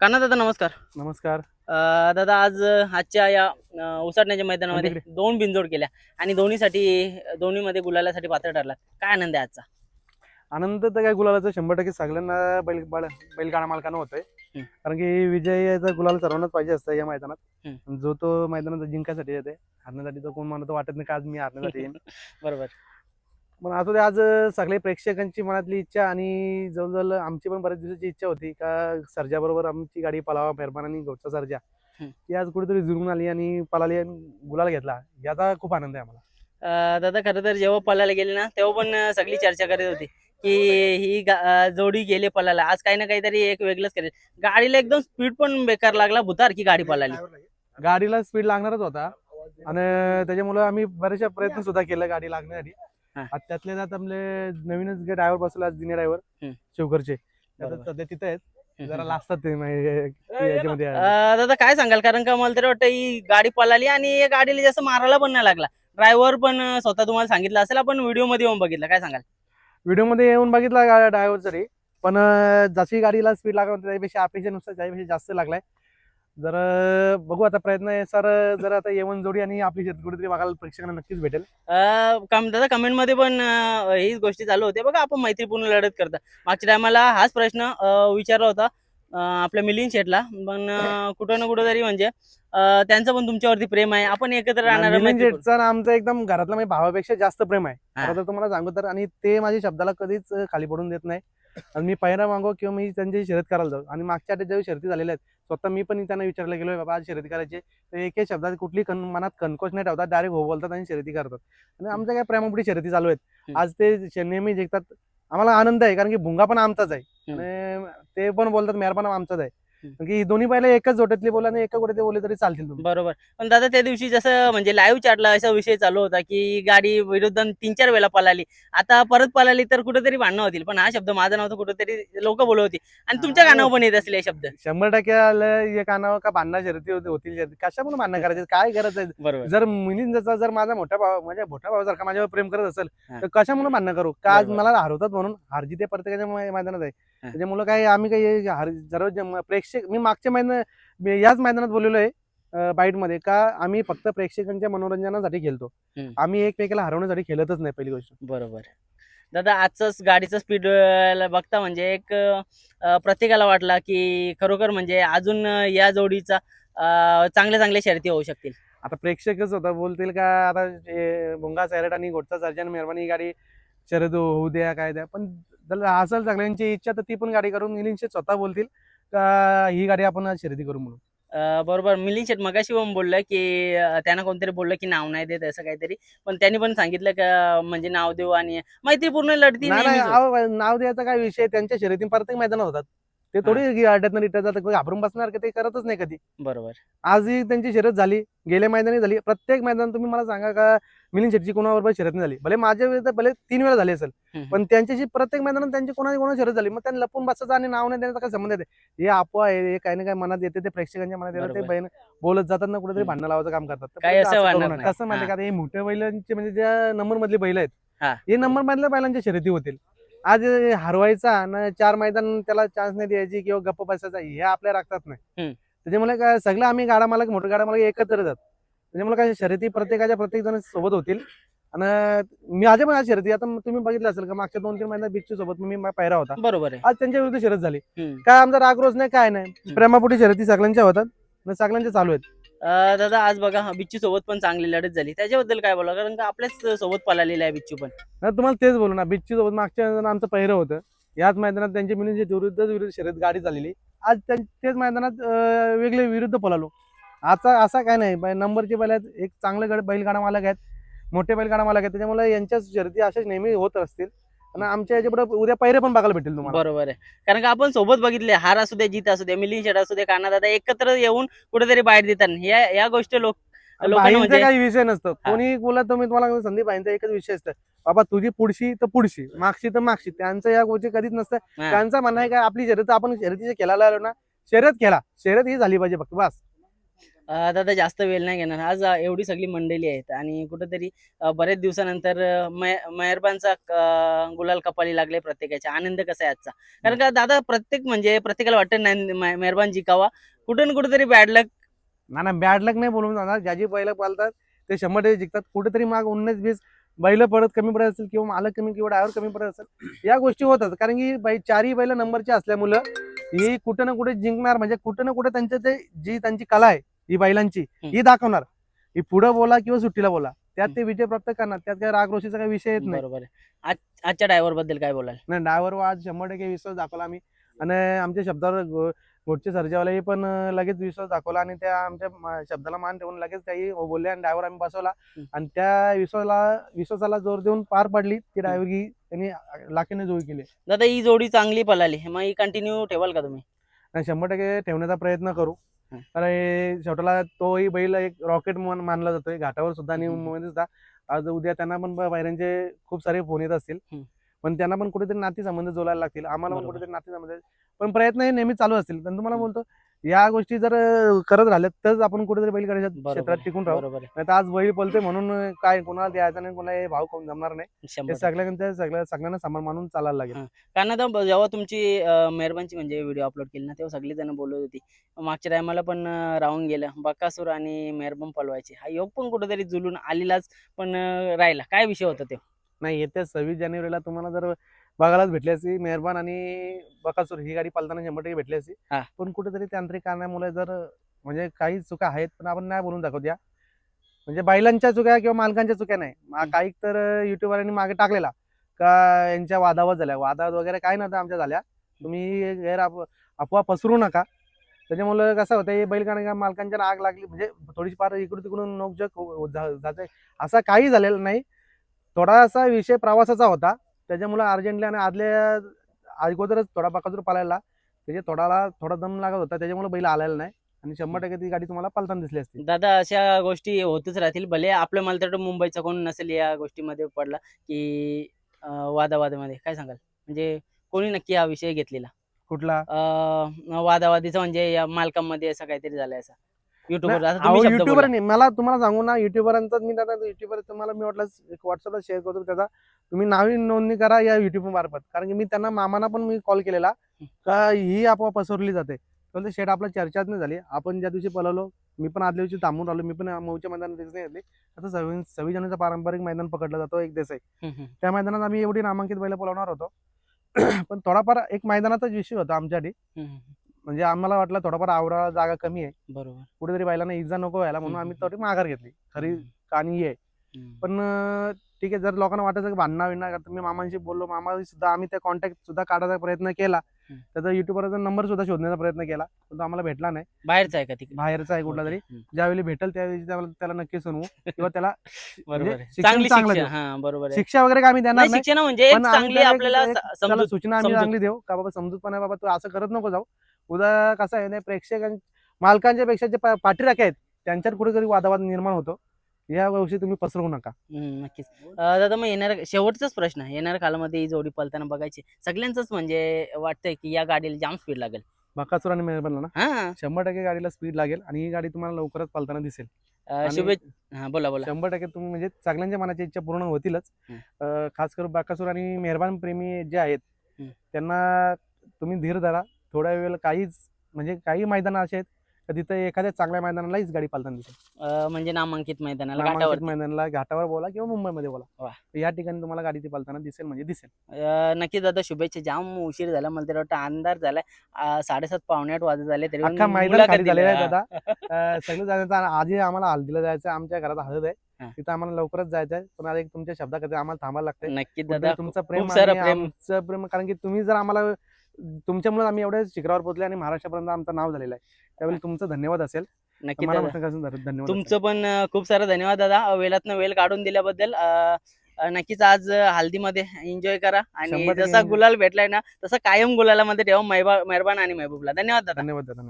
कान्हा दादा नमस्कार. नमस्कार. अं, दादा आज अं, आजच्या या अं, उसाटण्याच्या मैदानामध्ये तिकडे. दोन बिनजोड केल्या आणि दोन्हीसाठी दोन्हीमध्ये गुलालासाठी पात्र ठरला काय आनंद आहे आजचा? आनंद तर काय गुलालाचा शंभर टक्के सगळ्यांना बैल बाळ बैलगाडा मालकानं होतोय. हम्म. कारण की विजयाचा गुलाल सर्वांनाच पाहिजे असतं या मैदानात. हम्म. जो तो मैदानात जिंकायसाठी येते हरण्यासाठी तर कोण तर वाटत नाही का आज मी हरण्यासाठी येईन. बरोबर. पण असू दे आज सगळे प्रेक्षकांची मनातली इच्छा आणि जवळजवळ आमची पण बऱ्याच दिवसाची इच्छा होती का सर्जा बरोबर आमची गाडी पलावा मेहरबान आणि गोटचा सर्जा. ती आज कुठेतरी जुळून आली आणि पलाली आणि गुलाल घेतला. याचा खूप आनंद आहे आम्हाला. दादा खरं तर जेव्हा पळायला गेले ना तेव्हा पण सगळी चर्चा करत होती की ही जोडी गेले पळायला आज काही ना काहीतरी एक वेगळंच करेल. गाडीला एकदम स्पीड पण बेकार लागला भुतार की गाडी पळाली गाडीला स्पीड लागणारच होता. आणि त्याच्यामुळे आम्ही बरेचसे प्रयत्न सुद्धा केले गाडी लागण्यासाठी. हा. आता त्यातले त्यात आपले नवीनच ड्रायव्हर बसला जुने ड्रायव्हर हम्म. शिवकरचे ते आता बरोबर. सध्या तिथे आहेत. जरा लाजतात ते म्हणजे याच्यामध्ये. अं, दादा काय सांगाल? कारण का मला तरी वाटतं ही गाडी पळाली आणि या गाडीला जास्त मारायला पण नाही लागला. ड्रायव्हर पण अं, स्वतः तुम्हाला सांगितलं असेल. आपण व्हिडिओमध्ये येऊन बघितलं. काय सांगाल? व्हिडिओमध्ये येऊन बघितला ड्रायव्हर जरी. पण अं, जशी गाडीला स्पीड लागला होती त्यापेक्षा अपेक्षेनुसार त्यापेक्षा जास्त लागलाय. जर बघू आता प्रयत्न आहे. सर जर आता येवन जोडी आणि आपली शेत कुठेतरी बघायला प्रेक्षकांना नक्कीच भेटेल. अं, दादा कमेंटमध्ये पण हीच गोष्टी चालू होते. बघा आपण मैत्रीपूर्ण लढत करता. मागच्या टायमाला हाच प्रश्न विचारला होता. आपल्या मिलिंद शेटला पण कुठं ना कुठं तरी म्हणजे त्यांचं पण तुमच्यावरती प्रेम आहे. आपण एकत्र राहणार मिलिंद जेटचा आणि आमचं एकदम घरातला माझ्या भावापेक्षा जास्त प्रेम आहे. खरं तर तुम्हाला सांगू तर आणि ते माझ्या शब्दाला कधीच खाली पडून देत नाही. आणि मी पहिला मागो किंवा मी त्यांची शर्यत करायला जाऊ. आणि मागच्या आठवड्यात ज्यावेळी शर्यती झालेल्या आहेत स्वतः मी पण त्यांना विचारलं गेलो बाबा आज शर्यती करायची तर एके शब्दात कुठली कन मनात कणकोच नाही ठेवतात. डायरेक्ट हो बोलतात आणि शर्यती करतात. आणि आमच्या काय प्रेमापुढे शर्यती चालू आहेत. आज ते नेहमी जिंकतात. आम्हाला आनंद आहे कारण की भुंगा पण आमचाच आहे. आणि ते पण बोलतात मेहरबान आमचाच आहे. कारण की दोन्ही पहिले एकच जोट्यातली बोला आणि एका गोट्यातली बोलले तरी चालतील तुम्ही. बरोबर. पण दादा त्या दिवशी जसं म्हणजे लाईव्ह चॅटला असा विषय चालू होता की गाडी विरुद्ध तीन चार वेळा पळाली. आता परत पळाली तर कुठेतरी भांडणं होतील. पण हा शब्द माझा नव्हता कुठेतरी लोक बोलत होती. आणि तुमच्या हा. कानावर पण येत असले हे शब्द. शंभर टक्के आलं हे कानावर का भांडणं शर्यती होती- होतील शर्यती? कशामुळे भांडणं करायचे? काय गरज आहे? बरोबर. जर मुलींचा जर माझा मोठा भाव माझ्या मोठ्या भावासारखा माझ्यावर प्रेम करत असेल हा. तर कशामुळे भांडणं करू? का आज बरोबर. मला हरवतात म्हणून? हारजी ते प्रत्येकाच्या मै- मैदानात आहे. त्याच्यामुळे काही आम्ही काही जम- प्रेक्षक मी मागच्या मैदान मी याच मैदानात बोललेलो आहे बाईटमध्ये का आम्ही फक्त प्रेक्षकांच्या मनोरंजनासाठी खेळतो. आम्ही एकमेकाला हरवण्यासाठी खेळतच नाही पहिली गोष्ट. बरोबर. दादा आजचं गाडीचं स्पीड बघता म्हणजे एक प्रत्येकाला वाटला की खरोखर म्हणजे अजून या जोडीचा अं, चांगल्या चांगल्या शर्ती होऊ शकतील. आता प्रेक्षकच होता बोलतील का आता भुंगा सैरट आणि गोटचा सर्जन मेहरबानी गाडी शर्यत होऊ द्या काय द्या पण जर असेल सगळ्यांची इच्छा तर ती पण गाडी करून निलिंशे स्वतः बोलतील का ही गाडी आपण शर्यती करू म्हणून? बरोबर. मिलिंद शेट मगाशी पण बोललं की त्यांना कोणतरी बोललं की नाव नाही देत असं काहीतरी. पण त्यांनी पण सांगितलं का म्हणजे नाव देऊ आणि मैत्रीपूर्ण लढती नाही नाही, नेहमीच होत. अहो, नाव द्यायचा काय विषय? त्यांच्या शर्यती प्रत्येक मैदानात होतात. ते थोडी अड्ड्यातनं रिटर्न जातात घाबरून बसणार का ते करतच नाही कधी बरोबर आजही त्यांची शर्यत झाली गेल्या मैदानी झाली प्रत्येक मैदान तुम्ही मला सांगा का मिलिंद शेट्टी कोणाबरोबर शर्यत नाही झाली भले माझ्या विरुद्ध भले तीन वेळा झाली असेल. पण त्यांच्याशी प्रत्येक मैदानात त्यांची कोणाची कोणा शर्यत झाली मग त्यांनी लपून बसायचं आणि नाव नाही देण्याचा काय संबंध येते हे आहे हे काही ना काही मनात येते ते प्रेक्षकांच्या मनात येते ते. बैल बोलत जातात ना कुठेतरी. भांडण लावायचं काम करतात. कसं माहिती. का हे मोठ्या बैलांचे म्हणजे ज्या नंबर मधले बैल आहेत हा. हे नंबर मधल्या बैलांच्या शर्यती होतील आज हरवायचा ना चार मैदान त्याला चान्स नाही द्यायची किंवा गप्प बसायचा हे आपल्या राखतात नाही. त्याच्यामुळे काय सगळं आम्ही गाडा मालक मोठं गाडा मालक एकत्र जात. त्याच्यामुळे काय शर्यती प्रत्येकाच्या प्रत्येक जण सोबत होतील. आणि मी माझ्या पण आज शर्यती आता तुम्ही बघितलं असेल का मागच्या दोन तीन महिन्यात बिच्चू सोबत मी मा- पायरा होता. बरोबर आहे. आज त्यांच्या विरुद्ध शर्यत झाली. काय आमचा राग रोज नाही काय नाही. प्रेमापोटी शर्यती सगळ्यांच्या होतात. आणि सगळ्यांच्या चालू आहेत. दादा आज बघा बिच्चू सोबत पण चांगली लढत झाली. त्याच्याबद्दल काय बोला कारण का आपल्याच सोबत पळालेला आहे बिच्चू पण. ना तुम्हाला तेच बोलू ना बिच्चू सोबत मागच्या आमचं पहिरं होतं. याच मैदानात त्यांच्या मिळून विरुद्ध विरुद्ध शर्यत गाडी झालेली आज त्यां- तेच मैदानात वेगळे विरुद्ध पळालो. आता असा काय नाही नंबरचे बैल आहेत. एक चांगले गड बैलगाडा मालक आहेत. मोठे बैलगाडा मालक आहेत. त्याच्यामुळे यांच्या शर्यती अशाच नेहमी होत असतील. आणि आमच्या याच्या उद्या पहिरे पण बघायला भेटेल तुम्हाला. बरोबर आहे. कारण का आपण सोबत बघितले हार असू दे जीत असू दे मिलिंद शेट असू दे काना दादा एकत्र येऊन कुठेतरी बाहेर देतात. या या गोष्टी लोक लोकांना बाईंचा म्हणजे काही विषय नसतं. कोणी बोला तर मी तुम्हाला सांगतो, संदीप बाईंचा एकच विषय असतं. बाबा तुझी पुढशी तर पुढशी मागशी तर मागशी त्यांचं या गोष्टी कधीच नसतं. हा. त्यांचं म्हणणं आहे काय आपली शर्यत आपण शर्यतीच्या खेळायला आलो ना शर्यत खेळा. शर्यत ही झाली पाहिजे फक्त बस. दादा जास्त वेळ नाही घेणार. आज एवढी सगळी मंडळी आहेत आणि कुठंतरी बरेच दिवसानंतर अं, मेहरबानचा गुलाल कपाली लागले प्रत्येकाच्या आनंद कसा आहे आजचा? कारण का दादा प्रत्येक म्हणजे प्रत्येकाला वाटतं नाही मेहरबान जिकावा. कुठं ना कुठेतरी बॅड लक ना ना बॅड लक नाही बोलून जाणार. ज्याची बैल पालतात ते शंभर टक्के जिंकतात. कुठेतरी माग उन्नीस वीस बैल पडत कमी पडत असेल किंवा मालक कमी किंवा डायवर कमी पडत असेल या गोष्टी होतात. कारण की बै चारही बैल नंबरची असल्यामुळं ही कुठं ना कुठे जिंकणार. म्हणजे कुठं ना कुठे त्यांचं ते जी त्यांची कला आहे ही बैलांची ही. दाखवणार. ही पुढं बोला किंवा सुट्टीला बोला त्यात ते विजय प्राप्त करणार त्यात काय राग रोशीचा काही विषय येत नाही. बरोबर आज- आजच्या ड्रायव्हरबद्दल काय बोलाल? नाही ड्रायव्हर आज शंभर टक्के विश्वास दाखवला आम्ही. आणि आमच्या शब्दावर गो- गोडचे सर्जेवालाही पण लगेच विश्वास दाखवला आणि त्या आमच्या मा- शब्दाला मान ठेवून लगेच काही बोलले आणि ड्रायव्हर आम्ही बसवला. हम्म. आणि त्या विश्वासाला विश्वासाला जोर देऊन पार पडली ती ड्रायव्हरगी त्यांनी लाखीने जोडी केली. दादा ही जोडी चांगली पळाली. मग ही कंटिन्यू ठेवाल का तुम्ही? आणि शंभर टक्के ठेवण्याचा प्रयत्न करू. हे. शेवटाला तोही बैल एक रॉकेट मानला जातोय. घाटावर सुद्धा आणि सुद्धा. आज उद्या त्यांना पण बाहेरचे खूप सारे फोन येत असतील. पण त्यांना पण कुठेतरी नाती संबंध जोडायला लागतील. आम्हाला पण. कुठेतरी नाती संबंध पण प्रयत्न हे नेहमी चालू असतील. पण तुम्हाला बोलतो या गोष्टी जर करत राहिल्यात तरच आपण कुठेतरी बैलगाडी बरोबर क्षेत्रात टिकून राहू. बरोबर आहे. नाही तर आज बैल बोलते म्हणून काय कोणाला द्यायचा नाही कोणाला हे भाव कोण जमणार नाही. शंभर हे सगळ्यांच्या सगळ्या सगळ्यांना समान मानून चालायला लागेल. हा. कारण आता ब- जेव्हा तुमची अं, मेहरबानची म्हणजे व्हिडिओ अपलोड केली ना तेव्हा सगळी जण बोलत होती मागच्या टायमाला पण अं, राहून गेलं बकासूर आणि मेहरबान पलवायचे हा योग पण कुठेतरी जुलून आलेलाच पण अं, राहिला. काय विषय होता तो? नाही येत्या सव्वीस जानेवारीला तुम्हाला जर बघायलाच भेटली असती. मेहरबान आणि बकासूर ही गाडी पालताना शंभर टक्के भेटली असती. हा. पण कुठेतरी तांत्रिक कारणामुळे जर म्हणजे काही चुका आहेत पण आपण नाही बोलून दाखवत या. म्हणजे बैलांच्या चुक्या किंवा मालकांच्या चुक्या नाही. मा-. काही तर युट्यूबरनी मागे टाकलेला. का यांच्या वादावत झाल्या. वादावत वगैरे काय नव्हतं आमच्या झाल्या. तुम्ही गैर अफ- अफवा पसरू नका. त्याच्यामुळे कसं होतं हे बैल मालकांच्या आग लागली. म्हणजे थोडीशी फार इकडून तिकडून नोकझोक हो- झा- जाते असा काही झालेलं नाही. थोडासा विषय प्रवासाचा होता. त्याच्यामुळे अर्जंटली आणि आदल्या अगोदरच थोडा बकासूर पालायला त्याच्या थोडाला थोडा दम लागत होता त्याच्यामुळे बैल आलेला नाही. आणि शंभर टक्के ती गाडी तुम्हाला पालताना दिसली असती. दादा अशा गोष्टी होतच राहतील. भले आपलं मला तर मुंबईचा कोण नसेल या गोष्टीमध्ये पडला की वादावादामध्ये. काय सांगाल? म्हणजे कोणी नक्की हा विषय घेतलेला? कुठला? वादावादीचा म्हणजे या मालकांमध्ये असं काहीतरी झालंय असं. युट्यूबवर आता अहो, तुम्ही शब्द युट्यूबर बोला. मला तुम्हाला सांगू ना युट्यूबरांचा मी दादा युट्यूबर तुम्हाला मी वाटलं व्हॉट्सअपला शेअर करतो त्याचा. तुम्ही नावी नोंदणी करा या युट्यूब मार्फत. कारण की मी त्यांना मामांना पण मी कॉल केलेला का ही आपोआप पसरली जाते. तर शेट आपला चर्चाच नाही झाली. आपण ज्या दिवशी पळवलो मी पण आदल्या दिवशी थांबून राहिलो. मी पण मऊच्या मैदानात दिवस नाही घेतली आता सव्वीस सव्वीस जानेचा पारंपरिक मैदान पकडला जातो एक देसाई. हम्म, हम्म. त्या मैदानात आम्ही एवढी नामांकित बैल पळवणार होतो. पण थोडाफार एक मैदानाचाच विषय होता आमच्यासाठी. हम्म, हम्म. म्हणजे आम्हाला वाटलं थोडाफार आवरा जागा कमी आहे. बरोबर. कुठेतरी बैलांना इजा नको व्हायला म्हणून आम्ही थोडी माघार घेतली. खरी कहाणी आहे. हम्म. पण अं, ठीक आहे जर लोकांना वाटायचं की भांडणं विणणार करता मी मामांशी बोललो मामा सुद्धा आम्ही त्या कॉन्टॅक्ट सुद्धा काढायचा प्रयत्न केला. हम्म. त्याचा युट्यूबरचा नंबर सुद्धा शोधण्याचा प्रयत्न केला. पण तो आम्हाला भेटला नाही. बाहेरचा आहे का तिकडे? बाहेरचा आहे कुठला तरी. हम्म. ज्यावेळी भेटेल त्यावेळी त्याला त्याला नक्की सुनवू. किंवा त्याला बरोबर म्हणजे आहे. शिक्षण चांगली चांगलं शिक्षा. देऊ. हा बरोबर आहे. शिक्षा वगैरे काय आम्ही देणार नाही नाही. शिक्षण म्हणजे एक पण आम्ही चांगली त्याला एक- आपल्याला एक- स- त्याला समजूत सूचना आम्ही समजूत. चांगली देऊ. का बाबा समजूतपणे बाबा तू असं करत नको जाऊ. उद्या कसं आहे नाही प्रेक्षकां मालकांच्या पेक्षा जे पाठीराखे आहेत त्यांच्यात कुठेतरी वादावाद निर्माण होतो. या गोष्टी तुम्ही पसरवू नका. नक्कीच. दादा मग येणार शेवटचाच प्रश्न आहे. येणाऱ्या काळामध्ये ही जोडी पलताना बघायची. सगळ्यांचंच म्हणजे वाटतंय की या गाडीला जाम स्पीड लागेल. बकासूर आणि मेहरबानला ना? शंभर टक्के गाडीला स्पीड लागेल आणि ही गाडी तुम्हाला लवकरच पालताना दिसेल. शुभेच्छा. हा बोला बोला. शंभर टक्के तुम्ही म्हणजे सगळ्यांच्या मनाची इच्छा पूर्ण होतीलच. खास करून बाकासूर आणि मेहरबान प्रेमी जे आहेत. त्यांना तुम्ही धीर धरा. थोड्या वेळ काहीच म्हणजे काही मैदान असे आहेत का तिथं एखाद्या चांगल्या मैदानाला हीच गाडी पालताना दिसेल अं, म्हणजे नामांकित मैदानाला नामांकित घाटावर मैदानाला घाटावर बोला किंवा मुंबईमध्ये वा. बोला या ठिकाणी तुम्हाला गाडी ती पालताना दिसेल म्हणजे दिसेल नक्कीच दादा शुभेच्छा जाम उशीर झाला मला तरी वाटतं अंधार झालाय अं, साडेसात पावणे आठ वाजत झाले तरी पण मैदान मुलाखत खाली दिली. झालेला आहे हा. दादा अं, सगळं जायचं आधी आम्हाला हल्दीला जायचं आमच्या घरात हळद आहे हा. तिथं आम्हाला लवकरच जायचं आहे पण आता एक तुमच्या शब्दाकडे आम्हाला थांबायला लागतंय नक्कीच कुठेतरी दादा तुमचं प्रेम सारं आणि प्रेम. आमचं प्रेम कारण की तुम्ही जर आम्हाला तुमच्यामुळे आम्ही एवढ्या शिखरावर पोहोचले आणि महाराष्ट्रापर्यंत आमचं नाव झालेलं आहे. त्यावेळी तुमचं धन्यवाद असेल. मला दादा धन्यवाद तुमचं पण अं, खूप सारं धन्यवाद दादा. वेळातनं वेळ काढून दिल्याबद्दल अं, अं, नक्कीच आज अं, हल्दीमध्ये एन्जॉय करा. आणि शंभर टक्के जसा enjoy. गुलाल भेटलाय ना तसा कायम गुलालामध्ये ठेवा मेहरबान आणि महबूबला. धन्यवाद दादा. धन्यवाद दादा